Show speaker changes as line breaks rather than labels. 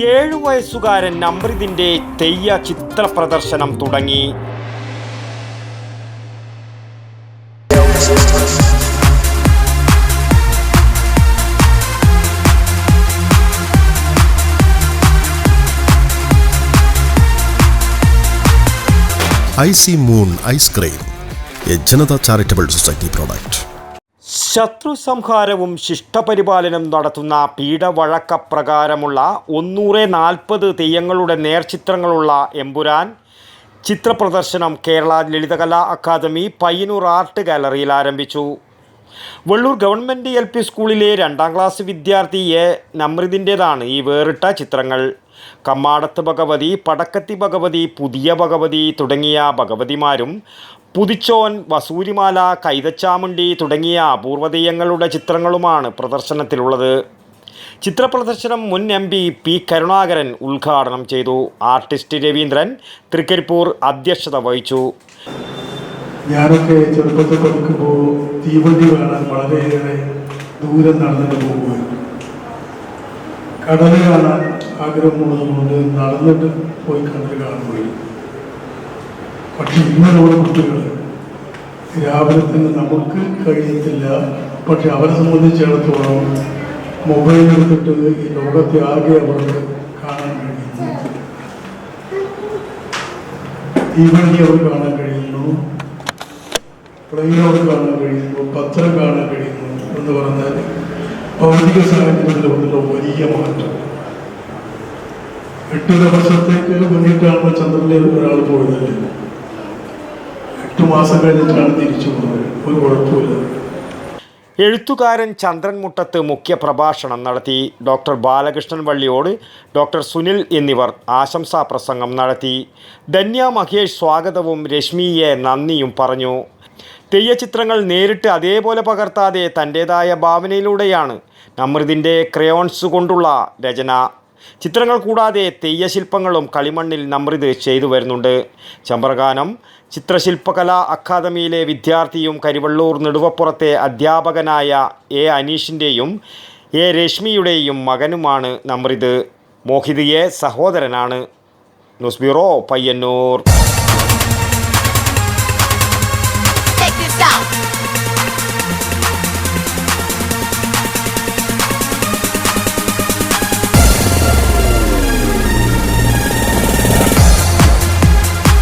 ഏഴു വയസ്സുകാരൻ നമ്രിതിന്റെ തെയ്യ ചിത്ര പ്രദർശനം തുടങ്ങി.
I C moon ice cream a Janata charitable society product.
ശത്രു സംഹാരവും ശിഷ്ടപരിപാലനം നടത്തുന്ന പീഠവഴക്കപ്രകാരമുള്ള ഒന്നൂറ് നാൽപ്പത് തെയ്യങ്ങളുടെ നേർചിത്രങ്ങളുള്ള എമ്പുരാൻ ചിത്രപ്രദർശനം കേരള ലളിതകലാ അക്കാദമി പയ്യന്നൂർ ആർട്ട് ഗാലറിയിൽ ആരംഭിച്ചു. വെള്ളൂർ ഗവൺമെന്റ് എൽ പി സ്കൂളിലെ രണ്ടാം ക്ലാസ് വിദ്യാർത്ഥി എ നമ്രിതിന്റേതാണ് ഈ വേറിട്ട ചിത്രങ്ങൾ. കമ്മാടത്ത് ഭഗവതി പടക്കത്തി ഭഗവതി പുതിയ ഭഗവതി തുടങ്ങിയ ഭഗവതിമാരും പുതിച്ചോൻ വസൂരിമാല കൈതച്ചാമുണ്ടി തുടങ്ങിയ അപൂർവതീയങ്ങളുടെ ചിത്രങ്ങളുമാണ് പ്രദർശനത്തിലുള്ളത്. ചിത്രപ്രദർശനം മുൻ എം പി പി കരുണാകരൻ ഉദ്ഘാടനം ചെയ്തു. ആർട്ടിസ്റ്റ് രവീന്ദ്രൻ തൃക്കരിപ്പൂർ അധ്യക്ഷത വഹിച്ചു.
ഞാനൊക്കെ ചെറുപ്പത്തിൽ പഠിക്കുമ്പോൾ തീവണ്ടി കാണാൻ വളരെയേറെ ദൂരം നടന്നിട്ട് പോകുമായിരുന്നു. കടൽ കാണാൻ ആഗ്രഹമുള്ളതുകൊണ്ട് നടന്നിട്ട് പോയി കടൽ കാണുകയും പക്ഷെ ഇങ്ങനെയുള്ള കുട്ടികൾ രാവിലെ തന്നെ നമുക്ക് കഴിയത്തില്ല. പക്ഷെ അവരെ സംബന്ധിച്ചിടത്തോളം മൊബൈൽ എടുത്തിട്ട് ഈ ലോകത്തെ ആകെ അവർക്ക് കാണാൻ കഴിയുന്നു. ഈ വഴി അവർ കാണാൻ കഴിയുന്നു. പ്ലെയിനോട് കാണാൻ കഴിയുന്നു. പത്രം കാണാൻ കഴിയുന്നു എന്ന് പറഞ്ഞാൽ ഭൗതിക സാഹചര്യത്തിൽ വന്നുള്ള വലിയ മാറ്റം. എട്ട് ദിവസത്തേക്ക് മുന്നിട്ടാണ് ചന്ദ്രനിൽ ഒരാൾ പോയതല്ലേ? എട്ട് മാസം കഴിഞ്ഞിട്ടാണ് തിരിച്ചു ഒരു കുഴപ്പമില്ല
എഴുത്തുകാരൻ ചന്ദ്രൻ മുട്ടത്ത് മുഖ്യ പ്രഭാഷണം നടത്തി. ഡോക്ടർ ബാലകൃഷ്ണൻ വള്ളിയോട് ഡോക്ടർ സുനിൽ എന്നിവർ ആശംസാ പ്രസംഗം നടത്തി. ധന്യ മഹേഷ് സ്വാഗതവും രശ്മിയെ നന്ദിയും പറഞ്ഞു. തെയ്യചിത്രങ്ങൾ നേരിട്ട് അതേപോലെ പകർത്താതെ തന്റേതായ ഭാവനയിലൂടെയാണ്. നമൃതിന്റെ ക്രയോൺസ് കൊണ്ടുള്ള രചന. ചിത്രങ്ങൾ കൂടാതെ തെയ്യശില്പങ്ങളും കളിമണ്ണിൽ നമ്രിത് ചെയ്തു വരുന്നുണ്ട്. ചമ്പ്രഗാനം ചിത്രശില്പകലാ അക്കാദമിയിലെ വിദ്യാർത്ഥിയും കരിവള്ളൂർ നെടുവപ്പുറത്തെ അധ്യാപകനായ എ അനീഷിന്റെയും എ രശ്മിയുടെയും മകനുമാണ് നമ്രിത് മോഹിതിയെ സഹോദരനാണ്. News bureau Payyanur.